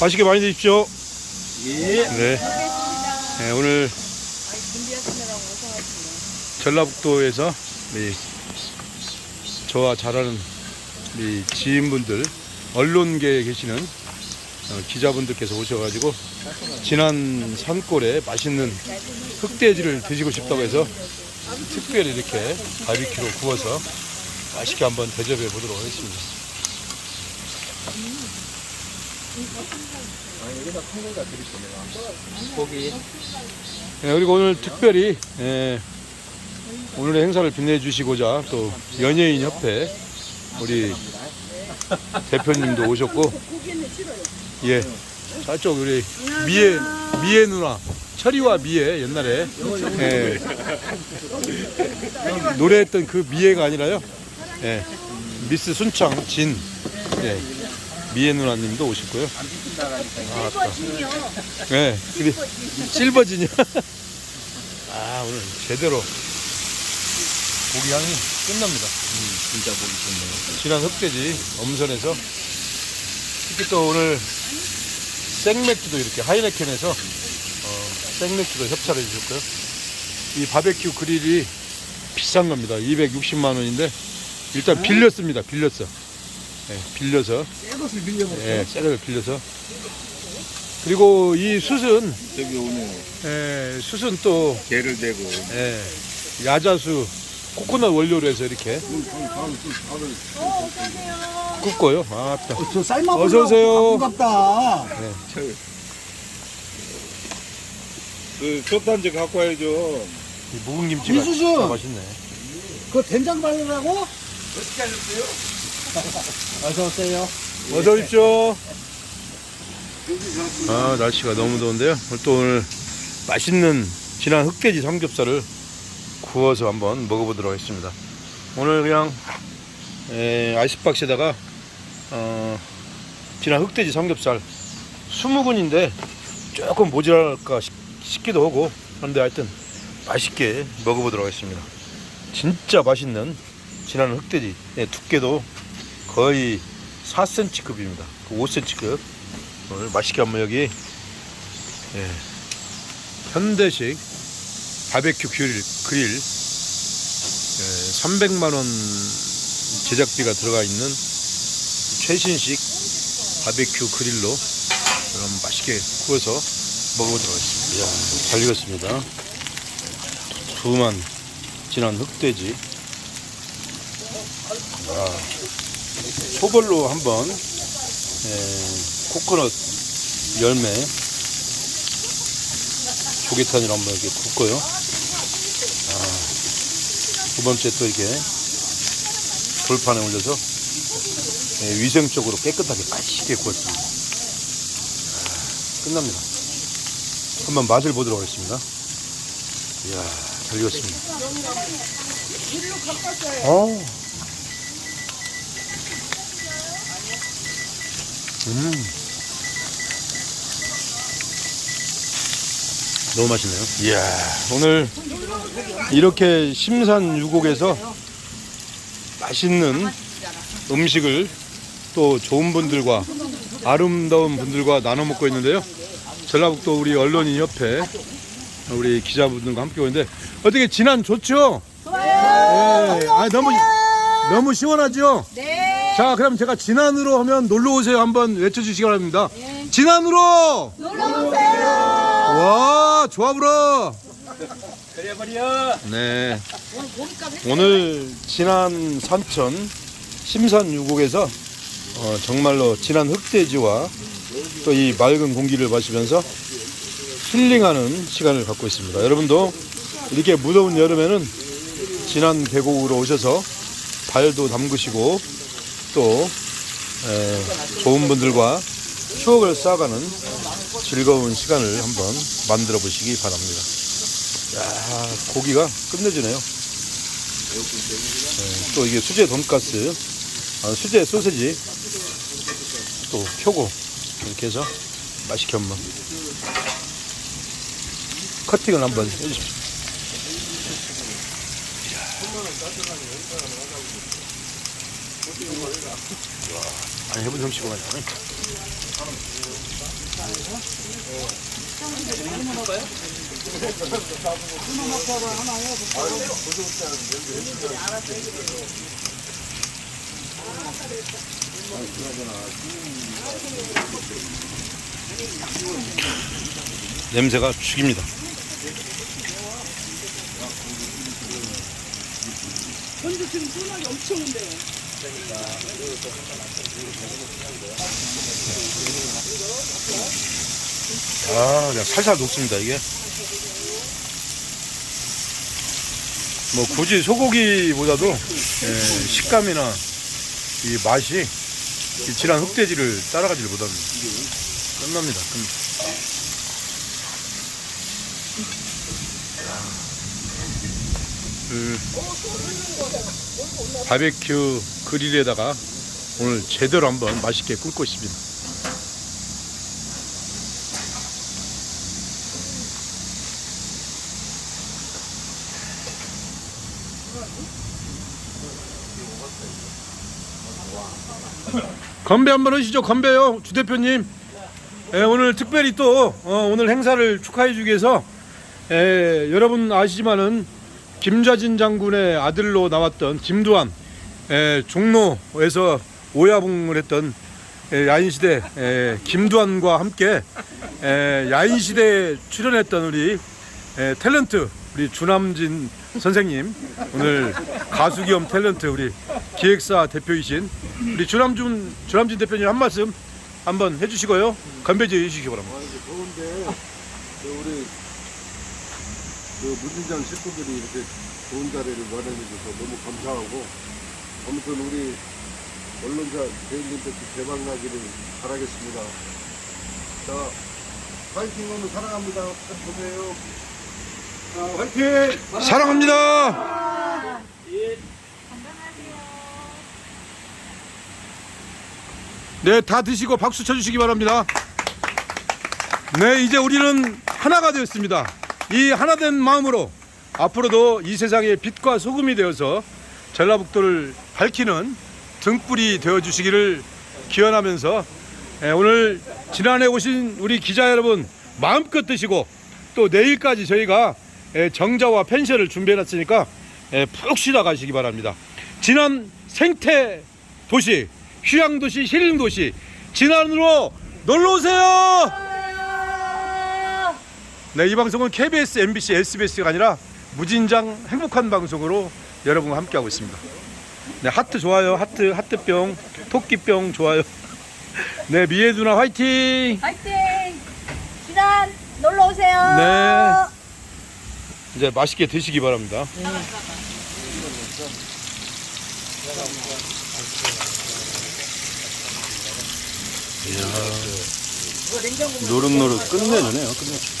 맛있게 많이 드십시오. 예. 네. 네, 오늘 전라북도에서 이 저와 잘 아는 이 지인분들, 언론계에 계시는 어, 기자분들께서 오셔가지고 지난 산골에 맛있는 흑돼지를 드시고 싶다고 해서 특별히 이렇게 바비큐로 구워서 맛있게 한번 대접해 보도록 하겠습니다. 고기. 네, 그리고 오늘 특별히 예, 오늘의 행사를 빛내주시고자 또 연예인 협회 우리 대표님도 오셨고 예 저쪽 우리 미애 미애 누나 철이와 미애 옛날에 예, 노래했던 그 미애가 아니라요? 예, 미스 순창 진 예, 미애 누나님도 오셨고요 실버진이요. 네, 그래 실버진이요. 아 오늘 제대로 고기 향이 끝납니다. 진짜 보기 좋네요. 진한 흑돼지 엄선에서 특히 또 오늘 생맥주도 이렇게 하이네켄에서 어, 생맥주도 협찬해 주셨고요. 이 바베큐 그릴이 비싼 겁니다. 260만 원인데 일단 빌렸습니다. 빌렸어. 네, 빌려서 새 것을 빌려먹어. 예, 쇠를 빌려서 그리고 이 숯은 저기 오늘 예, 숯은 또 개를 대고. 예, 야자수 코코넛 원료로 해서 이렇게 굽고요. 아따. 저 쌀만 어서 오세요. 반갑다. 그 솥단지 갖고 와야죠. 이 묵은 김치가! 진짜 맛있네. 그 된장 바르라고? 어 서 오세요. 어서 오십시오. 아 날씨가 너무 더운데요. 오늘 또 오늘 맛있는 진한 흑돼지 삼겹살을 구워서 한번 먹어보도록 하겠습니다. 오늘 그냥 에, 아이스박스에다가 어, 진한 흑돼지 삼겹살 20근인데 조금 모자랄까 싶- 싶기도 하고 그런데 하여튼 맛있게 먹어보도록 하겠습니다. 진짜 맛있는 진한 흑돼지 예, 두께도 거의 4cm급입니다. 5cm급. 오늘 맛있게 한번 여기 예, 현대식 바베큐 그릴, 그릴 예, 300만 원 제작비가 들어가 있는 최신식 바베큐 그릴로 그럼 맛있게 구워서 먹어보도록 하겠습니다. 이야, 잘 익었습니다. 두툼한 진한 흑돼지. 아, 소벌로 한번 예, 코코넛 열매 조개탄으로 한번 이렇게 굽고요. 아, 두 번째 또 이렇게 돌판에 올려서 예, 위생적으로 깨끗하게 맛있게 구웠습니다. 아, 끝납니다. 한번 맛을 보도록 하겠습니다. 이야, 잘 익었습니다. 어. 음. 너무 맛있네요. 이야, 오늘 이렇게 심산유곡에서 맛있는 음식을 또 좋은 분들과 아름다운 분들과 나눠 먹고 있는데요. 전라북도 우리 언론인 협회 우리 기자분들과 함께 오는데 어떻게 지난 좋죠? 좋아요. 예, 아, 너무 너무 시원하죠? 네. 자, 그럼 제가 진안으로 하면 놀러 오세요 한번 외쳐주시기 바랍니다. 진안으로. 놀러 오세요. 와, 좋아 불어. 그래버려. 네. 오늘 진안 산천 심산 유곡에서 어, 정말로 진한 흑돼지와 또 이 맑은 공기를 마시면서 힐링하는 시간을 갖고 있습니다. 여러분도 이렇게 무더운 여름에는 진한 계곡으로 오셔서 발도 담그시고 또 에, 좋은 분들과 추억을 쌓아가는 즐거운 시간을 한번 만들어 보시기 바랍니다. 야 고기가 끝내주네요. 네, 또 이게 수제 돈가스, 아, 수제 소세지 또 표고 이렇게 해서 맛있게 한번 커팅을 한번 해주십시오. 아니 해본 솜씨가 아니야. 냄새가 죽입니다. 아, 그냥 살살 녹습니다, 이게. 뭐, 굳이 소고기보다도, 예, 식감이나 이 맛이 이 진한 흑돼지를 따라가지를 못합니다. 끝납니다, 끝 그, 바베큐 그릴에다가 오늘 제대로 한번 맛있게 굽고 있습니다. 건배 한번 하시죠. 건배요, 주 대표님. 예, 오늘 특별히 또 어, 오늘 행사를 축하해 주기 위해서 예, 여러분 아시지만은 김좌진 장군의 아들로 나왔던 김두한 예, 종로에서 오야붕을 했던 예, 야인시대 예, 김두한과 함께 예, 야인시대에 출연했던 우리 예, 탤런트 우리 주남진 선생님 오늘 가수 겸 탤런트 우리 기획사 대표이신 우리 주남준 주남진 대표님 한 말씀 한번 해주시고요 건배제 해주시기 바랍니다. 아, 이제 더운데 그 우리 그 무진장 식구들이 이렇게 좋은 자리를 마련해 줘서 너무 감사하고 아무튼 우리 언론사 대인님들 대박 나기를 바라겠습니다. 자, 파이팅 오늘 사랑합니다. 보세요. 자, 화이팅! 사랑합니다. 네, 다 드시고 박수 쳐주시기 바랍니다. 네, 이제 우리는 하나가 되었습니다. 이 하나된 마음으로 앞으로도 이 세상의 빛과 소금이 되어서 전라북도를 밝히는 등불이 되어 주시기를 기원하면서 예, 오늘 지난해 오신 우리 기자 여러분 마음껏 드시고 또 내일까지 저희가 예, 정자와 펜션을 준비해 놨으니까 예, 푹 쉬다 가시기 바랍니다. 지난 생태 도시, 휴양 도시, 힐링 도시 진안으로 놀러 오세요. 네, 이 방송은 KBS, MBC, SBS가 아니라 무진장 행복한 방송으로 여러분과 함께하고 있습니다. 네, 하트 좋아요. 하트, 하트병, 토끼병 좋아요. 네, 미애 누나 화이팅! 화이팅! 지난 놀러 오세요. 네. 이제 맛있게 드시기 바랍니다. 이야, 노릇노릇 끝내주네요. 끝내.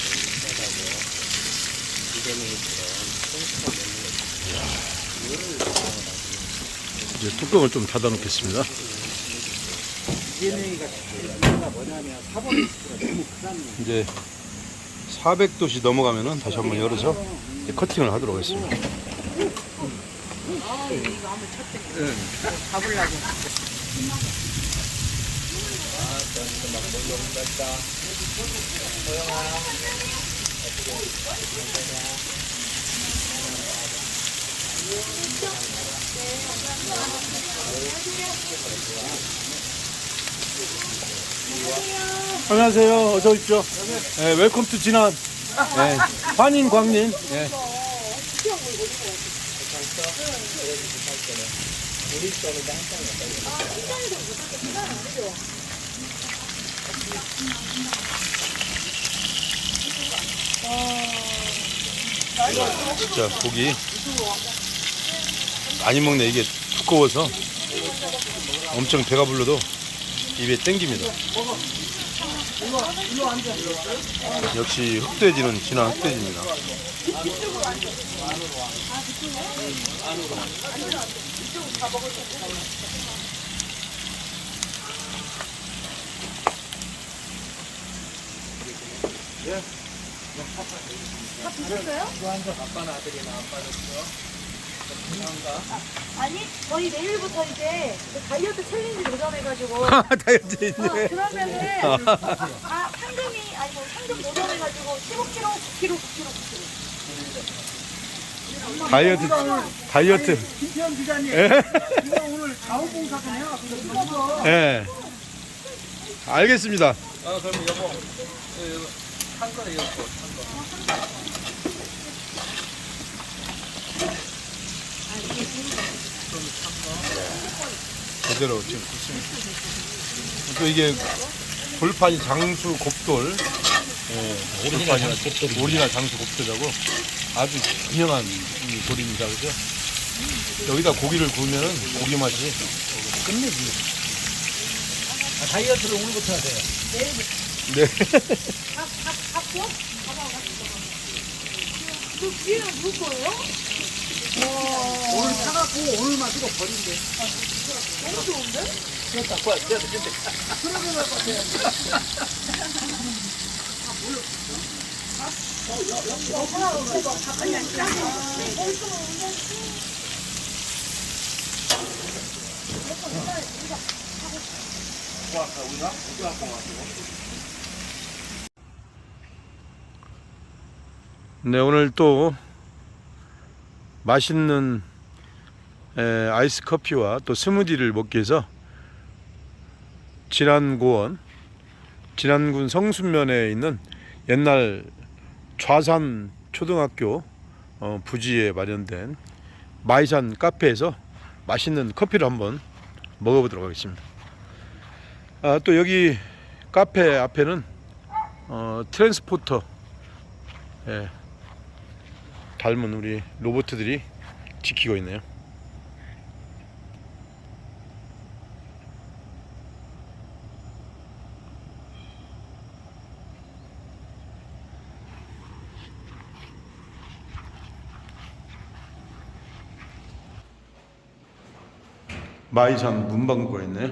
뚜껑을 좀 닫아 놓겠습니다. 이제 400도씨 넘어가면은 다시 한번 열어서 이제 커팅을 하도록 하겠습니다. 안녕하세요. 어서 오십시오. 네, 웰컴 투 진안. 네, 환인 광림. 네. 이야, 진짜 고기 많이 먹네 이게 두꺼워서 엄청 배가 불러도 입에 땡깁니다. 역시 흑돼지는 진한 흑돼지입니다. 아니 저희 내일부터 이제 그 다이어트 챌린지 도전해가지고 다이어트 어, 그러면은 아 상금이 아니 뭐 상금 도전해가지고 15kg, 9kg, 9kg, 9kg. 다이어트 다이어트 김태현 기자님. 예. 이거 오늘 자원봉사잖아요. 그래서 예. 알겠습니다. 아 그럼 여보 한 건에 여보 제대로 지금 굽습니다. 또 이게 돌판이 장수 곱돌, 예, 돌판이나 오리나 장수 곱돌이라고 아주 유명한 이 돌입니다. 그죠? 여기다 고기를 구우면 고기 맛이 끝내지. 아, 다이어트를 오늘부터 하세요. 네. 그 뒤에는 누구 거예요? 오늘 사갖고 오늘 마시고 버린대. 네, 오늘 또 맛있는 에, 아이스 커피와 또 스무디를 먹기 위해서 진안고원, 진안군 성순면에 있는 옛날 좌산 초등학교 어, 부지에 마련된 마이산 카페에서 맛있는 커피를 한번 먹어보도록 하겠습니다. 아, 또 여기 카페 앞에는 어, 트랜스포터 예, 닮은 우리 로봇들이 지키고 있네요. 마이산 문방구가 있네요.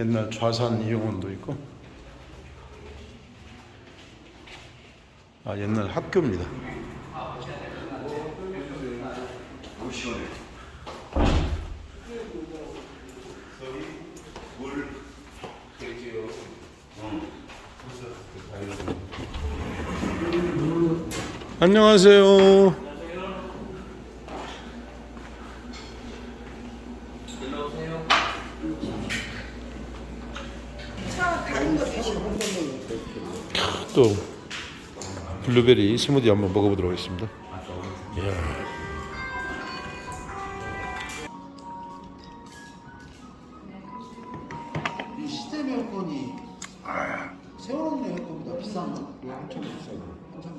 옛날 좌산 이용원도 있고. 아 옛날 학교입니다. 안녕하세요. 또 블루베리 스무디 한번 먹어보도록 하겠습니다. 여건보다